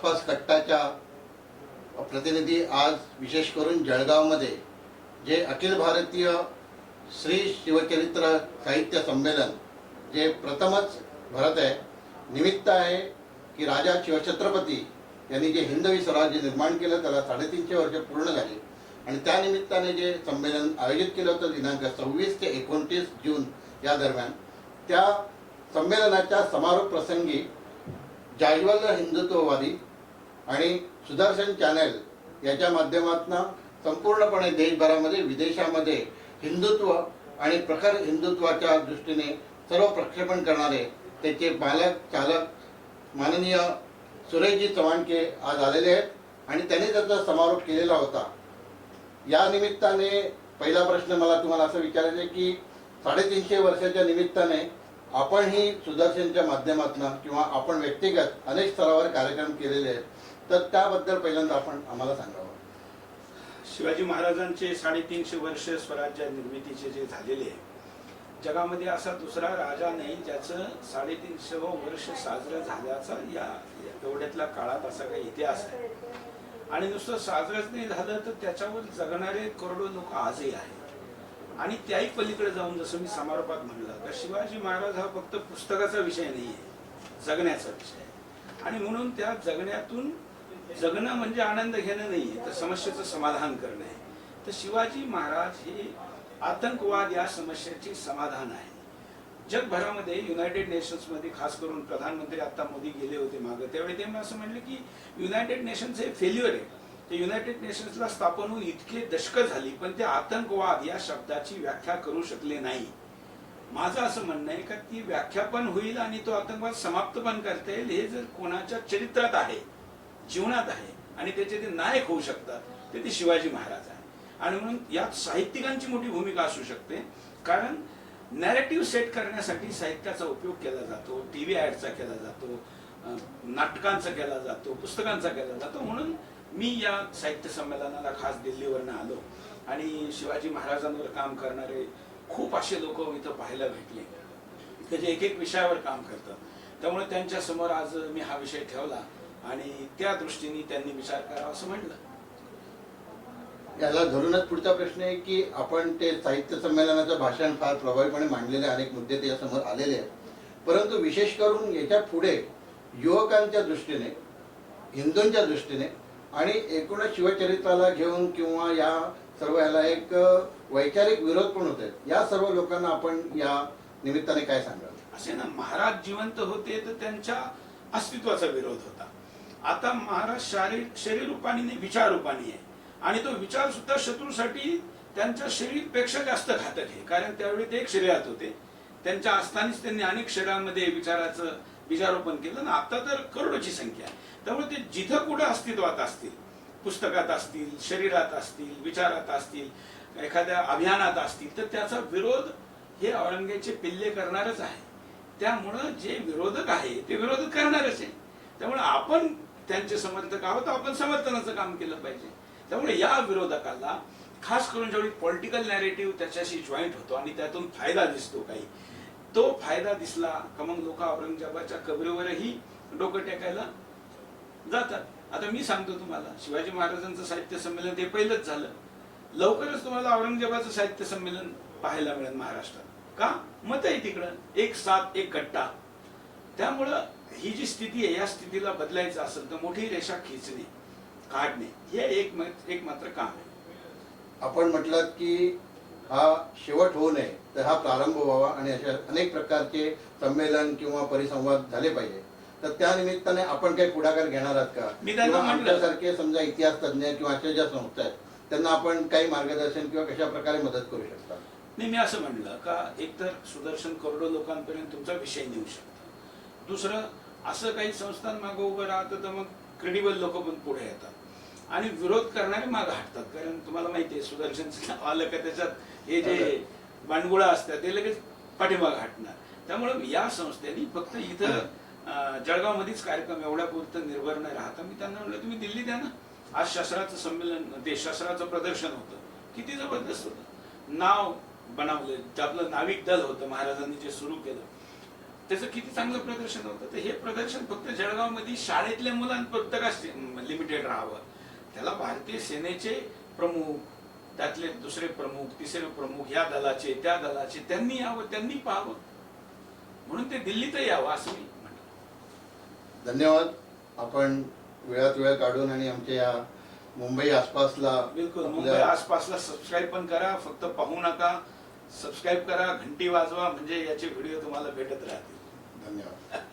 आसपास कट्टाच्या प्रतिनिधी आज विशेष करून जळगावमध्ये जे अखिल भारतीय श्री शिवचरित्र साहित्य संमेलन जे प्रथमच भरत आहे निमित्त आहे की राजा शिवछत्रपती यांनी जे हिंदवी स्वराज्य निर्माण केलं त्याला साडेतीनशे वर्ष पूर्ण झाली. आणि त्यानिमित्ताने जे संमेलन आयोजित केलं होतं दिनांक सव्वीस ते एकोणतीस जून या दरम्यान त्या संमेलनाच्या समारोप प्रसंगी जाज्वल्य हिंदुत्ववादी आणि सुदर्शन चॅनल याच्या माध्यमातून संपूर्णपणे देशभरामध्ये विदेशामध्ये हिंदुत्व आणि प्रखर हिंदुत्वाच्या दृष्टीने सर्व प्रक्षेपण करणारे त्याचे मालक चालक माननीय सुरेशजी चव्हाणके आज आलेले आहेत आणि त्यांनी त्याचा समारोप केलेला होता. या निमित्ताने पहिला प्रश्न मला तुम्हाला असं विचारायचं आहे की साडेतीनशे वर्षाच्या निमित्ताने आपणही सुदर्शनच्या माध्यमातून किंवा आपण व्यक्तिगत अनेक स्तरावर कार्यक्रम केलेले आहेत. तर त्याबद्दल पहिल्यांदा आपण आम्हाला सांगावं. शिवाजी महाराजांचे साडेतीनशे वर्ष स्वराज्य निर्मितीचे जे झालेले आहे जगामध्ये असा दुसरा राजा नाही ज्याचं साडेतीनशे वर्ष साजरं झाल्याचा या एवढ्यातल्या काळात असा काही इतिहास आहे. आणि नुसतं साजरंच नाही झालं तर त्याच्यावर जगणारे करोडो लोक आजही आहेत. आणि त्याही पलीकडे जाऊन जसं मी समारोपात म्हणलं तर शिवाजी महाराज हा फक्त पुस्तकाचा विषय नाही आहे जगण्याचा विषय आणि म्हणून त्या जगण्यातून जगणं म्हणजे आनंद घेणं नाही तर समस्येचं समाधान करणं आहे. तर शिवाजी महाराज हे आतंकवाद या समस्येचे समाधान आहे. जगभरामध्ये युनायटेड नेशन्समध्ये खास करून प्रधानमंत्री आता मोदी गेले होते मागं त्यावेळी ते असं म्हणले की युनायटेड नेशन्स हे फेल्युअर आहे. ते युनायटेड नेशन्सला स्थापन होऊन इतके दशकं झाली पण ते आतंकवाद या शब्दाची व्याख्या करू शकले नाही. माझं असं म्हणणं आहे का ती व्याख्या पण होईल आणि तो आतंकवाद समाप्त पण करता येईल हे जर कोणाच्या चरित्रात आहे जीवनात आहे आणि त्याचे ते नायक होऊ शकतात ते ते शिवाजी महाराज आहे आणि म्हणून यात साहित्यिकांची मोठी भूमिका असू शकते कारण नॅरेटिव्ह सेट करण्यासाठी साहित्याचा उपयोग केला जातो टी व्ही ॲडचा केला जातो नाटकांचा केला जातो पुस्तकांचा केला जातो. म्हणून मी या साहित्य संमेलनाला खास दिल्लीवरनं आलो आणि शिवाजी महाराजांवर काम करणारे खूप असे लोक इथं पाहायला भेटले. की जे एक एक विषयावर काम करतात. त्यामुळे त्यांच्यासमोर आज मी हा विषय ठेवला. आणि त्या दृष्टीने त्यांनी विचार करावा असं म्हटलं. याला धरूनच पुढचा प्रश्न आहे की आपण ते साहित्य संमेलनाचं भाषण फार प्रभावीपणे मांडलेले अनेक मुद्दे त्याच्यासमोर आलेले आहेत. परंतु विशेष करून याच्यापुढे युवकांच्या दृष्टीने हिंदूंच्या दृष्टीने आणि एकूणच शिवचरित्राला घेऊन किंवा या सर्व ह्याला एक वैचारिक विरोध पण होत या सर्व लोकांना आपण या निमित्ताने काय सांगाल? असे ना महाराज जिवंत होते तर त्यांच्या अस्तित्वाचा विरोध होता. आता महाराज शारीर शरीर रूपाने नाही विचार रूपाने आहे. आणि तो विचार सुद्धा शत्रूसाठी त्यांच्या शरीरपेक्षा जास्त घातक आहे. कारण त्यावेळी ते एक शरीरात होते. त्यांच्या असतानाच त्यांनी अनेक शरीरांमध्ये विचाराचं बीजारोपण केलं. ना आता तर करोडोची संख्या आहे. त्यामुळे ते जिथं कुठं अस्तित्वात असतील पुस्तकात असतील शरीरात असतील विचारात असतील एखाद्या अभियानात असतील तर त्याचा विरोध हे औरंगजेबचे पिल्ले करणारच आहे. त्यामुळं जे विरोधक आहे ते विरोध करणारच आहे. त्यामुळे आपण त्यांचे समर्थक आहोत आपण समर्थनाचं काम केलं पाहिजे. त्यामुळे या विरोधकाला खास करून ज्यावेळी पॉलिटिकल नॅरेटिव्ह त्याच्याशी जॉईंट होतो आणि त्यातून फायदा दिसतो काही तो फायदा दिसला का मग लोक औरंगजेबाच्या कबरेवरही डोकं टेकायला जातात. आता मी सांगतो तुम्हाला शिवाजी महाराजांचं साहित्य संमेलन ते पहिलंच झालं. लवकरच तुम्हाला औरंगजेबाचं साहित्य संमेलन पाहायला मिळेल महाराष्ट्रात. का? मत आहे तिकडं. एक सात एक कट्टा त्यामुळं ही जी स्थिती आहे या स्थितीला बदलायचं असेल तर मोठी रेषा खिचणे काढणे हे एक एक मात्र काम आहे. आपण म्हटलं की हा शेवट होऊ नये तर हा प्रारंभ व्हावा आणि अशा अनेक प्रकारचे संमेलन किंवा परिसंवाद झाले पाहिजे. तर त्या निमित्ताने आपण काही पुढाकार घेणार आहात का? मी त्यांना. आमच्यासारखे समजा इतिहास तज्ज्ञ किंवा अशा ज्या संस्था आहेत त्यांना आपण काही मार्गदर्शन किंवा कशा प्रकारे मदत करू शकता? नाही मी असं म्हणलं का एकतर सुदर्शन करोडो लोकांपर्यंत तुमचा विषय नेऊ शकतो. दुसरं असं काही संस्थांमागं उभं राहतं तर मग क्रेडिबल लोक पण पुढे येतात. आणि विरोध करणारे मागं हटतात. कारण तुम्हाला माहिती आहे सुदर्शनचं नाव आलं का त्याच्यात हे जे बांडगुळा असतात ते लगेच पाठीमागं हटणार. त्यामुळे या संस्थेनी फक्त इथं जळगावमध्येच कार्यक्रम एवढ्या पुरतं निर्भर न राहता. मी त्यांना म्हणलं तुम्ही दिल्ली द्या ना. आज शस्त्राचं संमेलन ते शस्त्राचं प्रदर्शन होतं. किती जबरदस्त होतं. नाव बनवलं. आपलं नाविक दल होतं महाराजांनी जे सुरू केलं. त्याचं किती चांगलं प्रदर्शन होतं? तर हे प्रदर्शन फक्त जळगावमध्ये शाळेतल्या मुलांपुरतं लिमिटेड राहावं. त्याला भारतीय सेनेचे प्रमुख त्यातले दुसरे प्रमुख तिसरे प्रमुख या दलाचे त्या दलाचे त्यांनी यावं त्यांनी पाहावं. म्हणून ते दिल्लीत यावं असं मी धन्यवाद. आपण वेळात वेळ काढून आणि आमच्या या मुंबई आसपासला बिलकुल मुंबई आसपासला सबस्क्राईब पण करा फक्त पाहू नका. सबस्क्राईब करा घंटी वाजवा म्हणजे याचे व्हिडिओ तुम्हाला भेटत राहतील. धन्यवाद